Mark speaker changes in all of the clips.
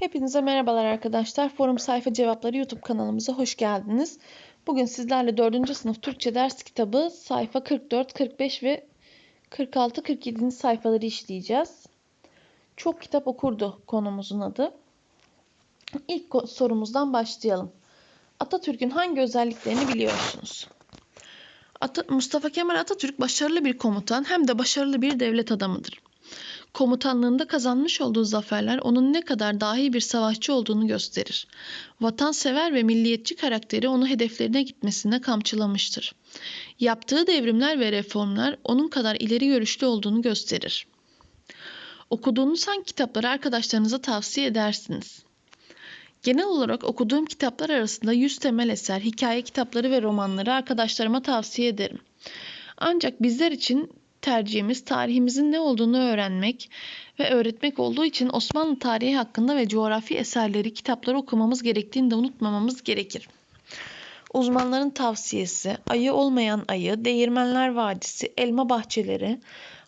Speaker 1: Hepinize merhabalar arkadaşlar. Forum Sayfa Cevapları YouTube kanalımıza hoş geldiniz. Bugün sizlerle 4. sınıf Türkçe ders kitabı sayfa 44, 45 ve 46, 47. sayfaları işleyeceğiz. Çok kitap okurdu konumuzun adı. İlk sorumuzdan başlayalım. Atatürk'ün hangi özelliklerini biliyorsunuz? Mustafa Kemal Atatürk başarılı bir komutan hem de başarılı bir devlet adamıdır. Komutanlığında kazanmış olduğu zaferler onun ne kadar dahi bir savaşçı olduğunu gösterir. Vatansever ve milliyetçi karakteri onu hedeflerine gitmesine kamçılamıştır. Yaptığı devrimler ve reformlar onun kadar ileri görüşlü olduğunu gösterir. Okuduğunuz hangi kitapları arkadaşlarınıza tavsiye edersiniz? Genel olarak okuduğum kitaplar arasında 100 temel eser, hikaye kitapları ve romanları arkadaşlarıma tavsiye ederim. Ancak bizler için tercihimiz tarihimizin ne olduğunu öğrenmek ve öğretmek olduğu için Osmanlı tarihi hakkında ve coğrafi eserleri, kitapları okumamız gerektiğini de unutmamamız gerekir. Uzmanların tavsiyesi, ayı olmayan ayı, değirmenler vadisi, elma bahçeleri,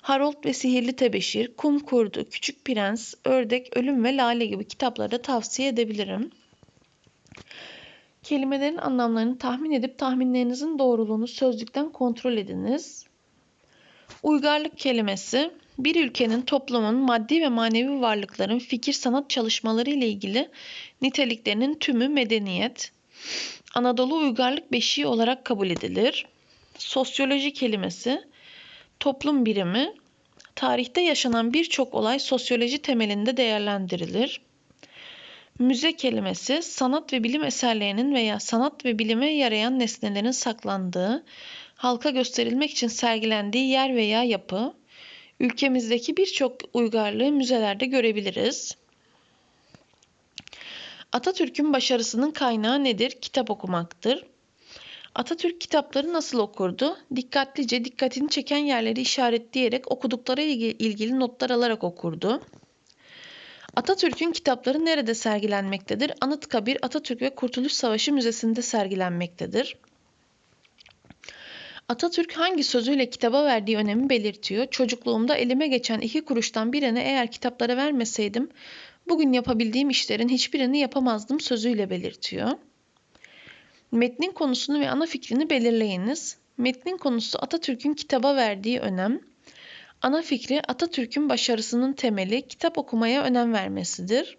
Speaker 1: Harold ve Sihirli Tebeşir, Kum Kurdu, Küçük Prens, Ördek, Ölüm ve Lale gibi kitapları da tavsiye edebilirim. Kelimelerin anlamlarını tahmin edip tahminlerinizin doğruluğunu sözlükten kontrol ediniz. Uygarlık kelimesi bir ülkenin, toplumun, maddi ve manevi varlıkların fikir sanat çalışmaları ile ilgili niteliklerinin tümü medeniyet. Anadolu uygarlık beşiği olarak kabul edilir. Sosyoloji kelimesi toplum birimi, tarihte yaşanan birçok olay sosyoloji temelinde değerlendirilir. Müze kelimesi sanat ve bilim eserlerinin veya sanat ve bilime yarayan nesnelerin saklandığı, halka gösterilmek için sergilendiği yer veya yapı, ülkemizdeki birçok uygarlığı müzelerde görebiliriz. Atatürk'ün başarısının kaynağı nedir? Kitap okumaktır. Atatürk kitapları nasıl okurdu? Dikkatlice dikkatini çeken yerleri işaretleyerek okudukları ilgili notlar alarak okurdu. Atatürk'ün kitapları nerede sergilenmektedir? Anıtkabir Atatürk ve Kurtuluş Savaşı Müzesi'nde sergilenmektedir. Atatürk hangi sözüyle kitaba verdiği önemi belirtiyor. Çocukluğumda elime geçen iki kuruştan birini eğer kitaplara vermeseydim bugün yapabildiğim işlerin hiçbirini yapamazdım sözüyle belirtiyor. Metnin konusunu ve ana fikrini belirleyiniz. Metnin konusu Atatürk'ün kitaba verdiği önem. Ana fikri Atatürk'ün başarısının temeli kitap okumaya önem vermesidir.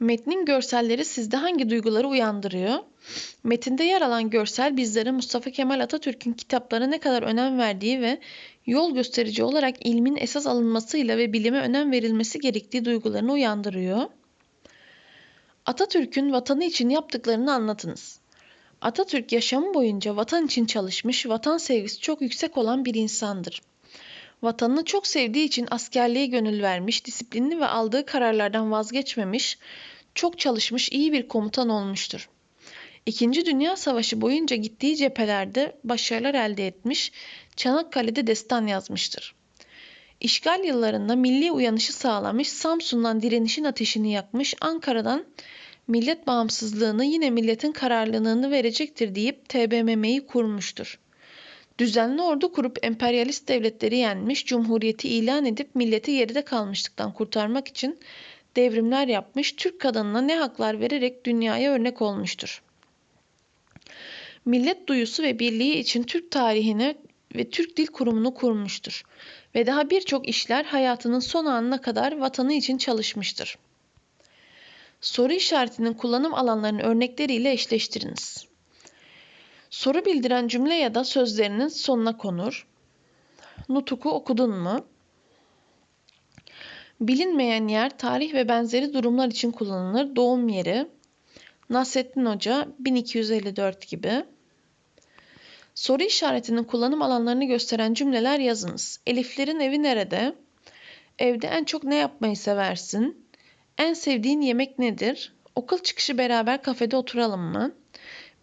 Speaker 1: Metnin görselleri sizde hangi duyguları uyandırıyor? Metinde yer alan görsel bizlere Mustafa Kemal Atatürk'ün kitaplara ne kadar önem verdiği ve yol gösterici olarak ilmin esas alınmasıyla ve bilime önem verilmesi gerektiği duygularını uyandırıyor. Atatürk'ün vatanı için yaptıklarını anlatınız. Atatürk yaşamı boyunca vatan için çalışmış, vatan sevgisi çok yüksek olan bir insandır. Vatanını çok sevdiği için askerliğe gönül vermiş, disiplinli ve aldığı kararlardan vazgeçmemiş, çok çalışmış iyi bir komutan olmuştur. İkinci Dünya Savaşı boyunca gittiği cephelerde başarılar elde etmiş, Çanakkale'de destan yazmıştır. İşgal yıllarında milli uyanışı sağlamış, Samsun'dan direnişin ateşini yakmış, Ankara'dan millet bağımsızlığını yine milletin kararlılığını verecektir deyip TBMM'yi kurmuştur. Düzenli ordu kurup emperyalist devletleri yenmiş, cumhuriyeti ilan edip milleti geride kalmışlıktan kurtarmak için devrimler yapmış, Türk kadınına ne haklar vererek dünyaya örnek olmuştur. Millet duyusu ve birliği için Türk tarihini ve Türk Dil Kurumu'nu kurmuştur ve daha birçok işler hayatının son anına kadar vatanı için çalışmıştır. Soru işaretinin kullanım alanlarının örnekleriyle eşleştiriniz. Soru bildiren cümle ya da sözlerinin sonuna konur. Nutuk'u okudun mu? Bilinmeyen yer tarih ve benzeri durumlar için kullanılır. Doğum yeri Nasrettin Hoca 1254 gibi. Soru işaretinin kullanım alanlarını gösteren cümleler yazınız. Eliflerin evi nerede? Evde en çok ne yapmayı seversin? En sevdiğin yemek nedir? Okul çıkışı beraber kafede oturalım mı?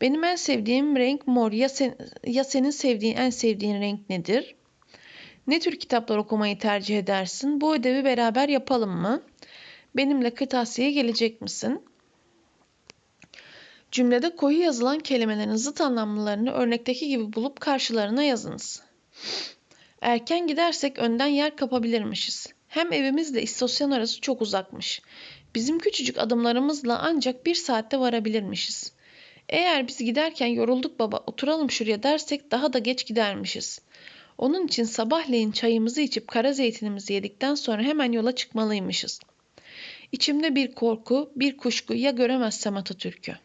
Speaker 1: Benim en sevdiğim renk mor. Ya, sen, ya senin sevdiğin en sevdiğin renk nedir? Ne tür kitaplar okumayı tercih edersin? Bu ödevi beraber yapalım mı? Benimle kırtasiye gelecek misin? Cümlede koyu yazılan kelimelerin zıt anlamlılarını örnekteki gibi bulup karşılarına yazınız. Erken gidersek önden yer kapabilirmişiz. Hem evimizle istasyon arası çok uzakmış. Bizim küçücük adımlarımızla ancak bir saatte varabilirmişiz. Eğer biz giderken yorulduk baba oturalım şuraya dersek daha da geç gidermişiz. Onun için sabahleyin çayımızı içip kara zeytinimizi yedikten sonra hemen yola çıkmalıymışız. İçimde bir korku, bir kuşku ya göremezsem Atatürk'ü.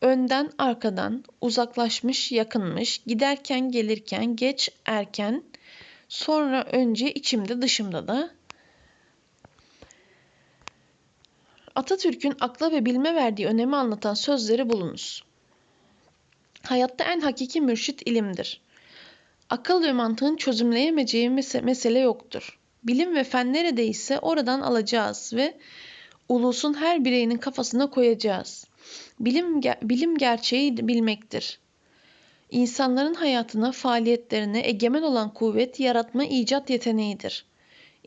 Speaker 1: Önden, arkadan, uzaklaşmış, yakınmış, giderken, gelirken, geç, erken, sonra önce içimde, dışımda da Atatürk'ün akla ve bilme verdiği önemi anlatan sözleri bulunuz. Hayatta en hakiki mürşit ilimdir. Akıl ve mantığın çözümleyemeyeceği mesele yoktur. Bilim ve fen neredeyse oradan alacağız ve ulusun her bireyinin kafasına koyacağız. Bilim, bilim gerçeği bilmektir. İnsanların hayatına, faaliyetlerine egemen olan kuvvet yaratma icat yeteneğidir.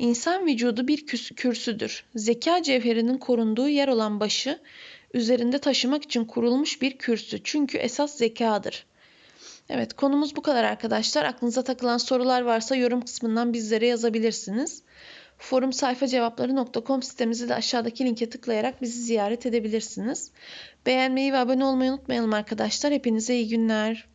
Speaker 1: İnsan vücudu bir kürsüdür. Zeka cevherinin korunduğu yer olan başı üzerinde taşımak için kurulmuş bir kürsü. Çünkü esas zekadır. Evet konumuz bu kadar arkadaşlar. Aklınıza takılan sorular varsa yorum kısmından bizlere yazabilirsiniz. Forum sayfa cevapları.com sitemizi de aşağıdaki linke tıklayarak bizi ziyaret edebilirsiniz. Beğenmeyi ve abone olmayı unutmayalım arkadaşlar. Hepinize iyi günler.